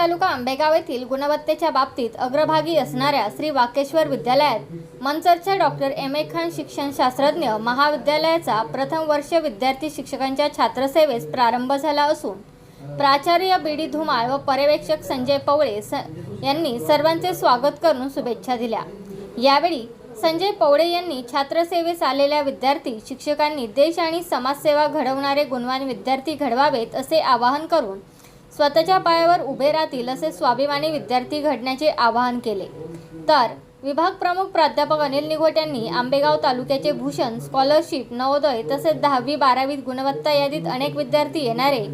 तालुका आंबेगाव येथील गुणवत्तेच्या बाबतीत अग्रभागी असणाऱ्या श्री वाकेश्वर विद्यालयात मंचरच्या डॉक्टर एम ए खान शिक्षणशास्त्रज्ञ महाविद्यालयाचा प्रथम वर्ष विद्यार्थी शिक्षकांच्या छात्रसेवेस प्रारंभ झाला असून प्राचार्य बी डी धुमाळ व पर्यवेक्षक संजय पवळे स यांनी सर्वांचे स्वागत करून शुभेच्छा दिल्या. यावेळी संजय पवळे यांनी छात्रसेवेस आलेल्या विद्यार्थी शिक्षकांनी देश आणि समाजसेवा घडवणारे गुणवान विद्यार्थी घडवावेत असे आवाहन करून स्वतःच्या पायावर उभे राहतील असे स्वाभिमानी विद्यार्थी घडण्याचे आवाहन केले. तर विभाग प्रमुख प्राध्यापक अनिल निघोट यांनी आंबेगाव तालुक्याचे भूषण स्कॉलरशिप नवोदय तसेच दहावी बारावीत गुणवत्ता यादीत अनेक विद्यार्थी येणारे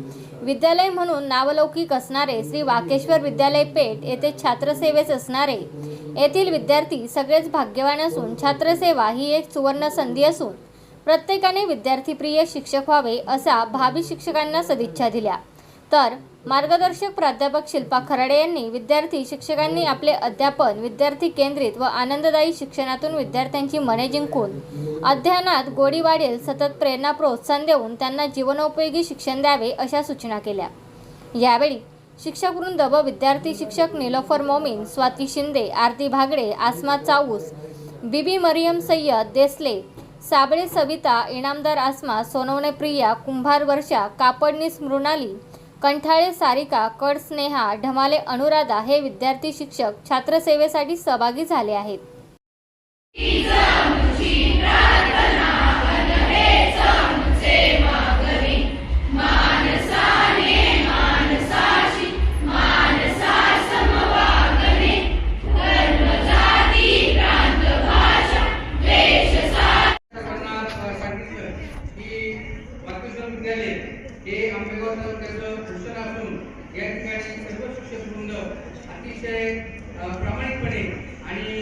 विद्यालय म्हणून नावलौकिक असणारे श्री वाकेश्वर विद्यालय पेठ येथे छात्रसेवेस असणारे येथील विद्यार्थी सगळेच भाग्यवान असून छात्रसेवा ही एक सुवर्ण संधी असून प्रत्येकाने विद्यार्थीप्रिय शिक्षक व्हावे असा भावी शिक्षकांना सदिच्छा दिल्या. तर मार्गदर्शक प्राध्यापक शिल्पा खराडे यांनी विद्यार्थी शिक्षकांनी आपले अध्यापन विद्यार्थी केंद्रित व आनंददायी शिक्षणातून विद्यार्थ्यांची मने जिंकून अध्ययनात गोडी वाढेल सतत प्रेरणा प्रोत्साहन देऊन त्यांना जीवनोपयोगी शिक्षण द्यावे अशा सूचना केल्या. यावेळी शिक्षक वृंद व विद्यार्थी शिक्षक निलोफर मोमीन स्वाती शिंदे आरती भागडे आसमा चाऊस बीबी मरियम सय्यद देसले साबळे सविता इनामदार आसमा सोनवणे प्रिया कुंभार वर्षा कापडनीस मृणाली कंठाळे सारिका कड स्नेहा ढमाले अनुराधा हे विद्यार्थी शिक्षक छात्रसेवेसाठी सहभागी झाले आहेत. विद्यालय हे आंबेगाव तालुक्याचं भूषण असून या ठिकाणी सर्व शिक्षक वृंद अतिशय प्रामाणिकपणे आणि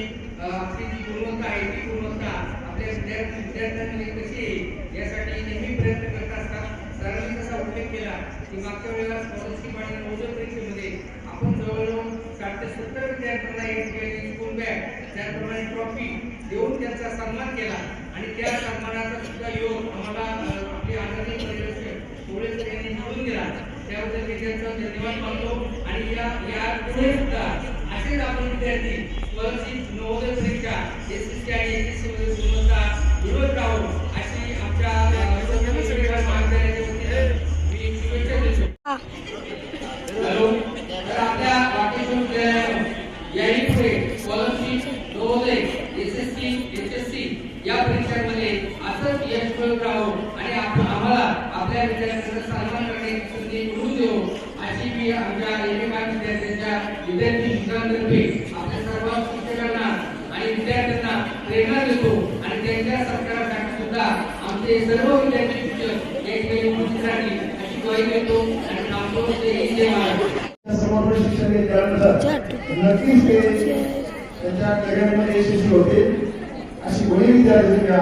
आपली जी गुणवत्ता आहे ती गुणवत्ता आपल्या विद्यार्थी विद्यार्थ्यांमध्ये कशी येईल यासाठी नेहमी प्रयत्न करत असतात. सरांनी कसा उल्लेख केला की मागच्या वेळेला स्कॉलरशिप आणि नवोदय परीक्षेमध्ये आपण जवळजवळ साठ ते सत्तर विद्यार्थ्यांना या ठिकाणी स्कूल बॅग त्याचप्रमाणे ट्रॉफी देऊन त्यांचा सन्मान केला. आणि त्या सन्मानाचा सुद्धा योग आम्हाला त्याबद्दल मी त्यांचा धन्यवाद मानतो. आणि या या पुढे सुद्धा असेच आपण विद्यार्थी स्कॉलरशिप नवोदय परीक्षा एस एस सी आणि एस एस सी मध्ये गुणवत्ता मिळवत राहू अशी आमच्या महाविद्यालयाच्या वतीने मी शुभेच्छा देतो. हॅलो. तर आपल्या याही पुढे Navodaya S S T H S C या परीक्षांमध्ये असंच यश मिळत राहू आणि आपण आम्हाला आपल्या विद्यार्थ्यांचा सन्मान करण्याची संधी मिळवून देऊ अशी मी आमच्या एकेकान विद्यार्थ्यांच्या विद्यार्थी शिक्षकांतर्फे आपल्या सर्व शिक्षकांना आणि विद्यार्थ्यांना प्रेरणा देतो आणि त्यांच्या सत्कारासाठी सुद्धा आमचे सर्व विद्यार्थी शिक्षक एक वेळी उपस्थित अशी ग्वाही देतो आणि थांबतो ते जय महाराज समर्पण शिक्षण घेतल्यानंतर नक्कीच ते त्यांच्या करिअरमध्ये यशस्वी होते अशी विद्यार्थी घ्या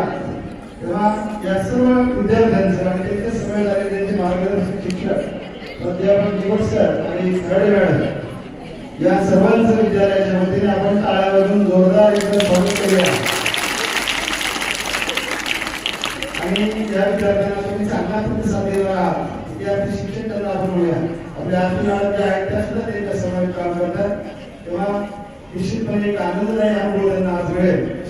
तेव्हा या सर्व विद्यार्थ्यांचं आणि त्यांचे समय झाले त्यांचे मार्गदर्शक शिक्षक प्राध्यापक दिवस सर आणि मॅडम या सर्वांचं विद्यालयाच्या वतीने आपण टाळ्या जोरदार एकदम स्वागत करूया. आणि या विद्यार्थ्यांना तुम्ही चांगला प्रतिसाद देणार आहात विद्यार्थी शिक्षक त्यांना आपण आपल्या आरती मॅडम आहेत त्या सुद्धा त्यांच्या समावेश काम करतात. तेव्हा निश्चितपणे एक आनंददायी अनुभव त्यांना आज मिळेल.